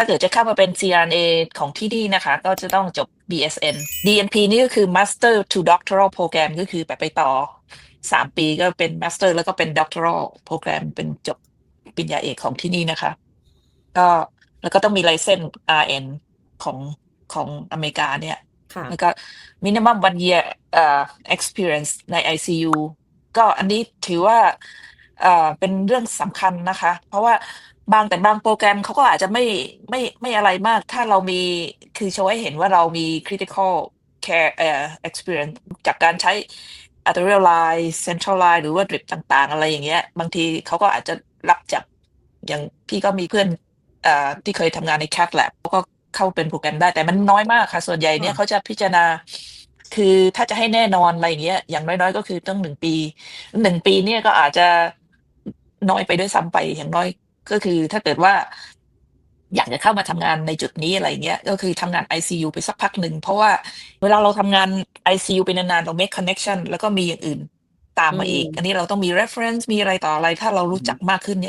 ถ้าเกิดจะเข้ามาเป็น CRNA ของที่นี่นะคะ ก็จะต้องจบ BSN DNP นี่ก็คือ Master to Doctoral Program ก็คือไปไปต่อ 3 ปีก็เป็น Master แล้วก็เป็น Doctoral Program เป็นจบปริญญาเอกของที่นี่นะคะ ก็แล้วก็ต้องมีไลเซน RN ของของอเมริกาเนี่ย ค่ะ แล้วก็ minimum one year เอ่อ experience ใน ICU ก็อันนี้ถือว่าเอ่อเป็นเรื่องสำคัญนะคะ เพราะว่า บางแต่บางโปรแกรมเขาก็อาจจะไม่ไม่ไม่อะไรมาก ถ้าเรามีคือโชว์ให้เห็นว่าเรามี critical care เอ่อ experience จากการใช้ arterial line central line หรือว่า drip ต่าง ๆ อะไรอย่างเงี้ย บางทีเขาก็อาจจะรับจากอย่างพี่ก็มีเพื่อนเอ่อที่เคยทำงานใน cat lab เขาก็เข้าเป็นโปรแกรมได้แต่มันน้อยมากค่ะ ส่วนใหญ่เนี่ยค่ะเขาจะพิจารณา คือถ้าจะให้แน่นอนอะไรอย่างเงี้ยอย่างน้อยๆ ก็คือต้องหนึ่งปีหนึ่งปีเนี่ยก็อาจจะน้อยไปด้วยซ้ำไปอย่างน้อย ก็คือถ้าเกิดว่าอยากจะเข้ามาทำงานในจุดนี้อะไรเงี้ย ก็คือทำงาน ICU ไปสักพักหนึ่ง เพราะว่าเวลาเราทำงาน ICU ไปนานๆเรา make connection แล้วก็มีอย่างอื่นตามมาอีกอืมอันนี้เราต้องมี reference มีอะไรต่ออะไร ถ้าเรารู้จักมากขึ้นเนี่ย